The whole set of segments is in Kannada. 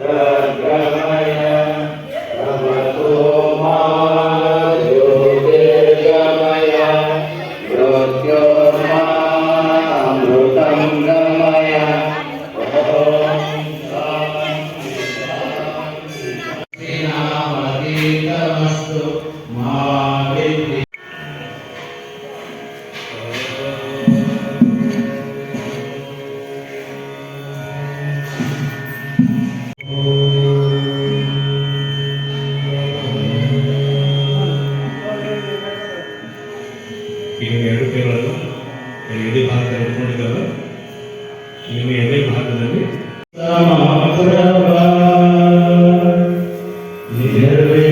Yeah.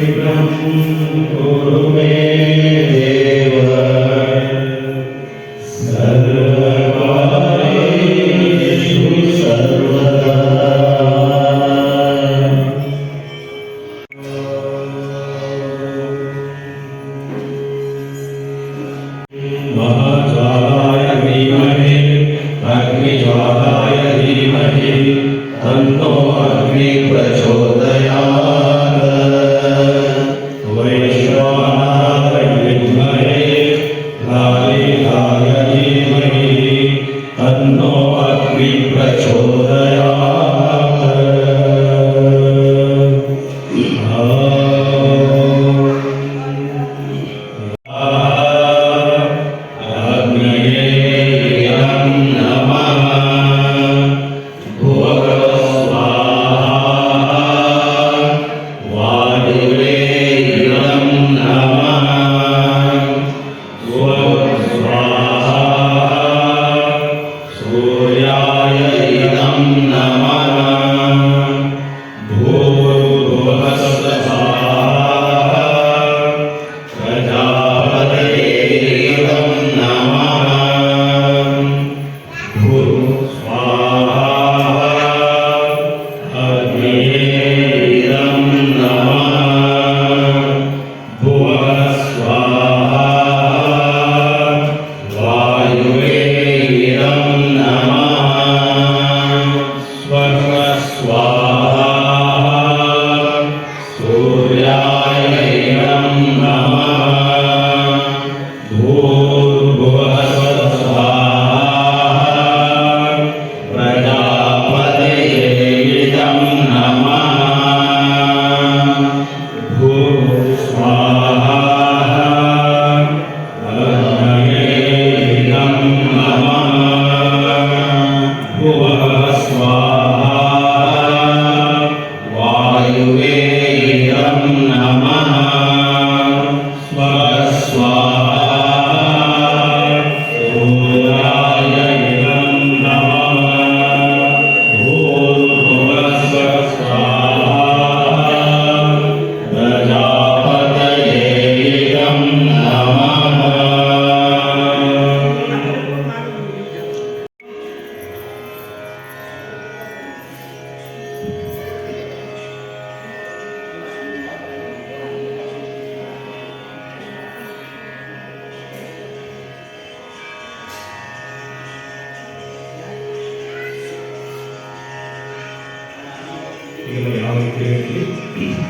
Deus, por Oh. Father. Thank.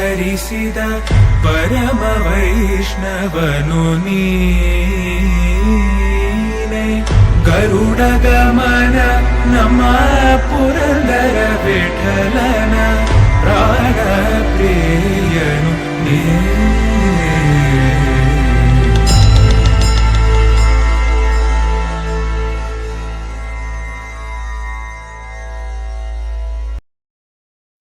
ಹರಿಸಿದ ಪರಮ ವೈಷ್ಣವನು ನೀನೆ ಗರುಡ ಗಮನ ನಮ್ಮ ಪುರಂದರ ವಿಠಲನ ಪ್ರಾಣ ಪ್ರೇಯನು ನೀ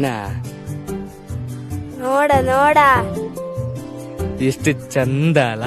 ಏನ ನೋಡ ನೋಡ. ಎಷ್ಟು ಚಂದ ಅಲ್ಲ?